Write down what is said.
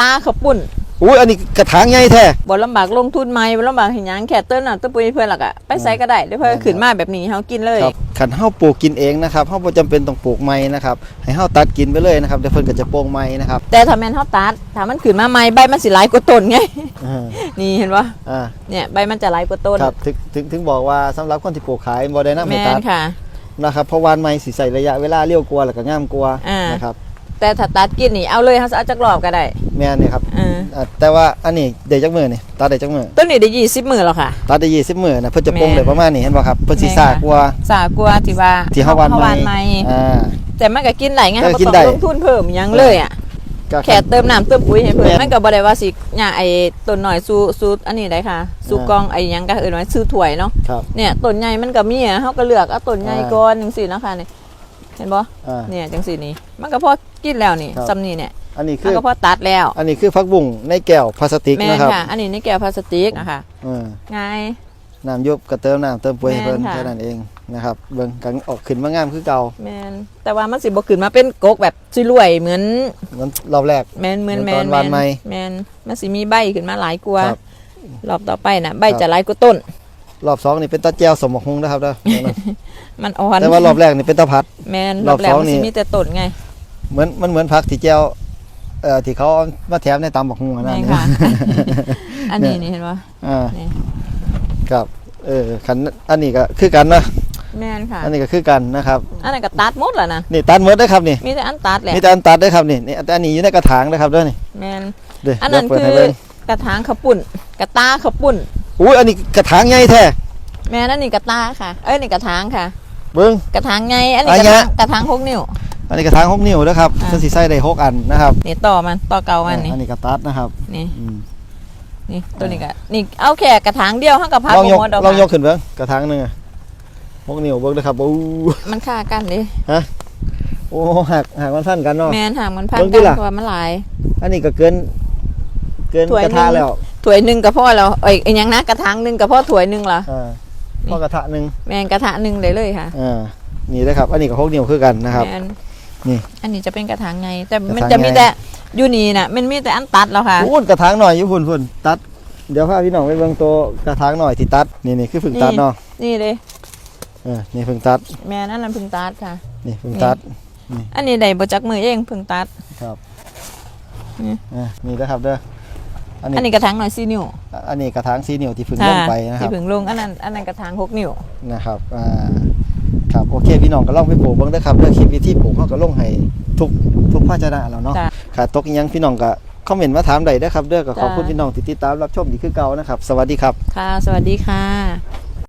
ตาเขาปุ่นอุ้ยอันนี้กระถางใหญ่แท้บ่ลำบากลงทุนไหมบ่ลำบากเห็นหยังแค่เติ้ลน่ะต้นปุ๋ยเพื่อนหลักอะไปใส่ก็ได้เดี๋ยวเพื่อนขึ้นมาแบบนี้เฮากินเลยครับขันเฮาปลูกกินเองนะครับเฮาบ่จำเป็นต้องปลูกใหม่นะครับให้เฮาตัดกินไปเลยนะครับเดี๋ยวเพิ่นก็จะโปร่งใหม่นะครับแต่ถ้าแม่นเฮาตัดถ้ามันขึ้นมาใหม่ใบมันสิหลายกว่าต้นไงอ่านี่เห็นปะอ่าเนี่ยใบมันจะหลายกว่าต้นครับถึงถึงถึงบอกว่าสำหรับคนที่ปลูกขายบ่ได้นำแม่ให้ตันดค่ะนะครับเพราะวานใหม่สิใส่ระยะเวลาเร็วกว่าแล้วก็งามกว่าอ่านนะครับแต่ถ้าตัดกินนี่เอาเลยเฮาจะเอาจักรอบก็ได้ แม่นนี่ครับอ่าอ่าแต่ว่าอันนี้ได้จักมื้อนี่ตัดได้จักมื้อต้นนี้ได้20มื้อแล้วค่ะ ตัดได้20มื้อนะเพิ่นจะโปร่งแม่นได้ประมาณนี้เห็นบ่ครับเพิ่นสิแม่นซ่าค่ะกว่าสากลัวที่ว่าที่เฮาวานเฮาวานใหใหม่ม่อ่า แต่มันก็กินได้ไงเออเฮากินบ่ได้ ต้องลงทุนเพิ่มหยังเลยอะก็แค่เติมน้ำเติมปุ๋ยให้เพิ่นแม่น มันก็บ่ได้ว่าสิเนี่ยไอ้ต้นหน่อยสู้สู้อันนี้ได้ค่ะสู้อ่ากองไอ้หยังก็เอิ้นว่าซื้อถ้วยเนาะ ครับ เนี่ยต้นใหญ่มันก็มีอะเฮาก็เลือกเอาต้นใหญ่อ่าก่อนจังซี่นะคะนี่ เห็นบ่อ่า เนี่ยจังซี่นี่มันก็พอกินแล้วนี่ครับซำนี้เนี่ยอันนี้มัคืนอก็พอตัดแล้วอันนี้คือผักบุ้งในแก้วพลาสติกแม่นนะครับค่ะ อันนี้ในแก้วพลาสติกนะคะเออง่าย น้ำยุบก็เติมน้ำเติมปุ๋ยให้เพิ่นแม่นค่ะ แค่นั้นเองนะครับเบิ่งกันออกขึ้นมางามคือเก่าแม่นแต่ว่ามันสิบ่ขึ้นมาเป็นกกแบบสิรวยเหมือน เหมือนรอบแรก แม่นเหมือนเหมืแม่อนนตอนวานใหม่แม่นมันสิมีใบขึ้นมาหลายกว่าครับรอบต่อไปน่ะใบจะหลายกว่าต้น รอบสองนี่เป็นตาแจวสมบักฮุงนะครับเด้อมันอ่อนแต่ว่ารอบแรกนี่เป็นตาพัด แม่นรรออบบแรกสองมันนี่สิมีแต่ต้นไง เหมือนมันเหมือนผักที่แจวเอ่อที่เขาเอามาแถมในตำบักฮุงอะนะแม่นค่ะอันนี้นี่เห็นปะอ่านี่ครับเออคันอันนี้ก็คือกันนะแม่นค่ะอันนี้ก็คือกันนะครับ อันนั้นก็ตัดหมดแล้วนะนี่ตัดหมดได้อครับนี่มีแต่อันตัดแหละมีแต่อันตัดได้อครับนี่นี่แต่อันนี้อยู่ในกระถางนะครับเด้อนี่แม่นเด้ออันนั้นเดี๋ยวเปิดคืให้อเบิ่งกระถางขาวปุ่นกระตาขาวปุ่น อุ้ยอันนี้กระถางใหญ่แท้แม่นั่นนี่กระตาค่ะ เอ้ยนี่กระถางค่ะ เบิ่งกระถางไงอันนี้อักนระเนี้ถายงกระถางหกนิ้ว อันนี้กระถางหกนิ้วนะครับอ่าเพิ่นสิใส่ได้หกอันนะครับนี่ต่อมันต่อเก่ามันนี่อันนี้ก็ตัดนะครับนี่อืมนี่ตัวนี้ก็นี่เอาแค่กระถางเดียวห้ากับพักลองยกหมดดอกลองยกค่ะขึ้นเบิ่งกระถางหนึงอะหกนิ้วเบิ่งเด้อครับโอ้มันค่ากันดิโอ้หักหักมันพันกันเนาะ แม่นห่างมันพันเบิ่งดิกันล่ะ เพราะว่ามันหลาย อันนี้ก็เกิน เกินถ้วยกระทะหนึ่ง แล้ว ถ้วยหนึ่งกับพ่อแล้วเอ้ยอีกอยังนะกระถางหนึ่งกับพ่อถ้วยหนึ่งละอ่าพอกระทะหนึงแม่นกระถางหนึ่งเลยเลยค่ะอ่านี่นะครับ อันนี้ก็หกนิ้วคือกันนะครับ แม่นนี่อันนี้จะเป็นกระถางไงแต่มันกระถางจะมีไงแต่อยู่นี่น่ะ มันมีแต่อันตัดแล้วค่ะ พูนกระถางหน่อยอยู่พุ่นพุ่นตัด เดี๋ยวพาพี่น้องไปเบิ่งตัวกระถางหน่อยที่ตัดนี่นี่คือเพึ่งตัดนี่เนาะนี่เลยเออนี่เพึ่งตัดแม่นั่นน่ะเพึ่งตัดค่ะ นี่เพึ่งตัด อันนี้ได้บ่จักมือเองเพึ่งตัด ครับนี่ อ่านี่นะครับเด้อ อันนี้อันนี้กระถางหน่อยสี่นิ้วอันนี้กระถางสีนิ้วที่เพึ่งลงไปนะครัที่บ เพึ่งลงอันนั้นอันนั้นกระถางหกนิ้ว นะครับ อ่า ครับ โอเค พี่น้องก็ลองไปปลูกเบิ่งเด้อครับเด้อคลิปวิธีปลูกเฮาก็ลงให้ทุกทุกภาชนะแล้วเนาะจ้ะขาดตกอิหยังพี่น้องก็คอมเมนต์มาถามได้เด้อครับเด้อก็ขอบคุณจ้ะ พี่น้องที่ติดตามรับชมดีคือเก่านะครับ สวัสดีครับ ค่ะ สวัสดีค่ะ